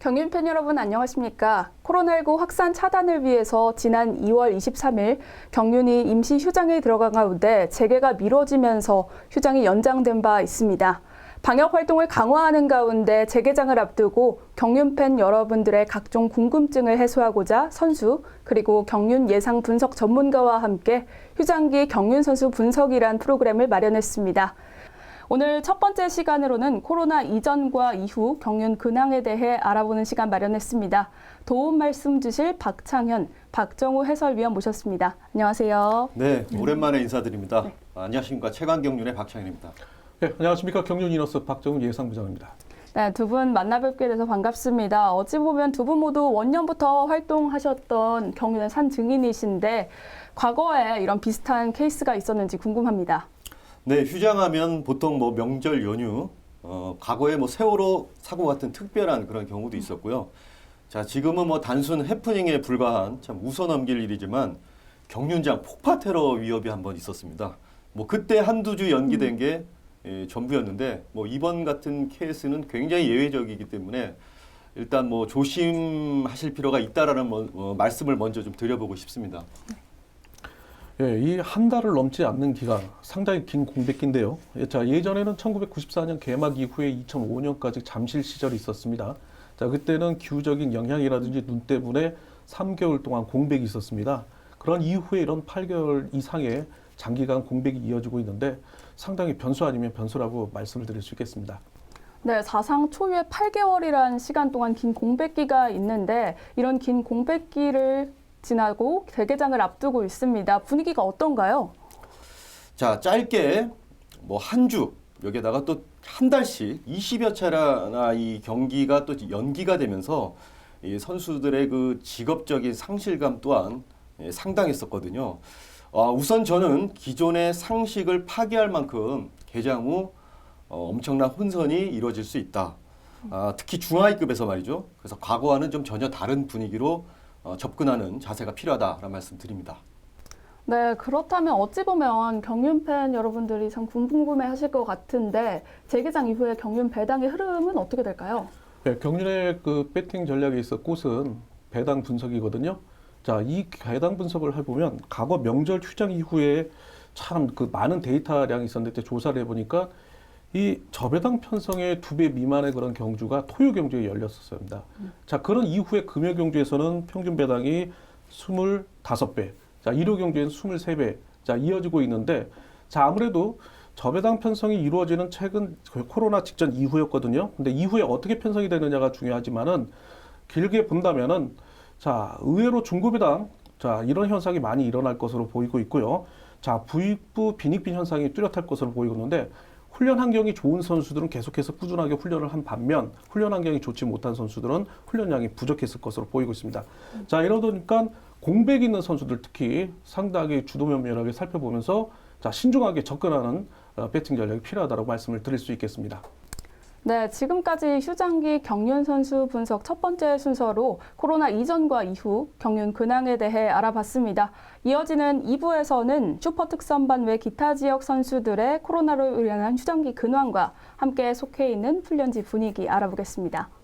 경윤 팬 여러분 안녕하십니까? 코로나19 확산 차단을 위해서 지난 2월 23일 경윤이 임시 휴장에 들어간 가운데 재개가 미뤄지면서 휴장이 연장된 바 있습니다. 방역 활동을 강화하는 가운데 재개장을 앞두고 경윤 팬 여러분들의 각종 궁금증을 해소하고자 선수 그리고 경윤 예상 분석 전문가와 함께 휴장기 경윤 선수 분석이란 프로그램을 마련했습니다. 오늘 첫 번째 시간으로는 코로나 이전과 이후 경륜 근황에 대해 알아보는 시간 마련했습니다. 도움 말씀 주실 박창현, 박정우 해설위원 모셨습니다. 안녕하세요. 네, 오랜만에 인사드립니다. 아, 안녕하십니까 최강경륜의 박창현입니다. 네, 안녕하십니까 경륜 이너스 박정훈 예상부장입니다. 네, 두 분 만나뵙게 돼서 반갑습니다. 어찌 보면 두 분 모두 원년부터 활동하셨던 경륜의 산 증인이신데 과거에 이런 비슷한 케이스가 있었는지 궁금합니다. 네, 휴장하면 보통 뭐 명절 연휴, 어, 과거에 뭐 세월호 사고 같은 특별한 그런 경우도 있었고요. 자, 지금은 뭐 단순 해프닝에 불과한 참 웃어 넘길 일이지만 경륜장 폭파 테러 위협이 한 번 있었습니다. 뭐 그때 한두 주 연기된 게 예, 전부였는데 뭐 이번 같은 케이스는 굉장히 예외적이기 때문에 일단 뭐 조심하실 필요가 있다라는 뭐, 어, 말씀을 먼저 좀 드려보고 싶습니다. 예, 이 한 달을 넘지 않는 기간 상당히 긴 공백기인데요. 예, 자, 예전에는 1994년 개막 이후에 2005년까지 잠실 시절이 있었습니다. 자, 그때는 기후적인 영향이라든지 눈 때문에 3개월 동안 공백이 있었습니다. 그런 이후에 이런 8개월 이상의 장기간 공백이 이어지고 있는데 상당히 변수 아니면 변수라고 말씀을 드릴 수 있겠습니다. 네, 사상 초유의 8개월이란 시간 동안 긴 공백기가 있는데 이런 긴 공백기를 지나고 재개장을 앞두고 있습니다. 분위기가 어떤가요? 자, 짧게 뭐 한 주, 여기에다가 또 한 달씩 20여 차례나 이 경기가 또 연기가 되면서 이 선수들의 그 직업적인 상실감 또한 예, 상당했었거든요. 아, 우선 저는 기존의 상식을 파괴할 만큼 개장 후 어, 엄청난 혼선이 이루어질 수 있다. 아, 특히 중하위급에서 말이죠. 그래서 과거와는 좀 전혀 다른 분위기로 어, 접근하는 자세가 필요하다라는 말씀 드립니다. 네, 그렇다면 어찌 보면 경륜 팬 여러분들이 참 궁금해 하실 것 같은데 재개장 이후에 경륜 배당의 흐름은 어떻게 될까요? 예, 경륜의 그 배팅 전략에 있어 꽃은 배당 분석이거든요. 자, 이 배당 분석을 해보면 과거 명절 휴장 이후에 참 그 많은 데이터량이 있었는데 조사를 해보니까 이 저배당 편성의 두 배 미만의 그런 경주가 토요 경주에 열렸었습니다. 자, 그런 이후에 금요 경주에서는 평균 배당이 25배, 자, 일요 경주에는 23배, 자, 이어지고 있는데, 자, 아무래도 저배당 편성이 이루어지는 최근 그 코로나 직전 이후였거든요. 근데 이후에 어떻게 편성이 되느냐가 중요하지만은 길게 본다면은 자, 의외로 중고배당 자, 이런 현상이 많이 일어날 것으로 보이고 있고요. 자, 부익부 빈익빈 현상이 뚜렷할 것으로 보이고 있는데 훈련 환경이 좋은 선수들은 계속해서 꾸준하게 훈련을 한 반면 훈련 환경이 좋지 못한 선수들은 훈련량이 부족했을 것으로 보이고 있습니다. 자, 이러다 보니까 공백 있는 선수들 특히 상당히 주도 면밀하게 살펴보면서 자, 신중하게 접근하는 어, 배팅 전략이 필요하다고 말씀을 드릴 수 있겠습니다. 네, 지금까지 휴장기 경륜 선수 분석 첫 번째 순서로 코로나 이전과 이후 경륜 근황에 대해 알아봤습니다. 이어지는 2부에서는 슈퍼 특선반 외 기타 지역 선수들의 코로나로 인한 휴장기 근황과 함께 속해 있는 훈련지 분위기 알아보겠습니다.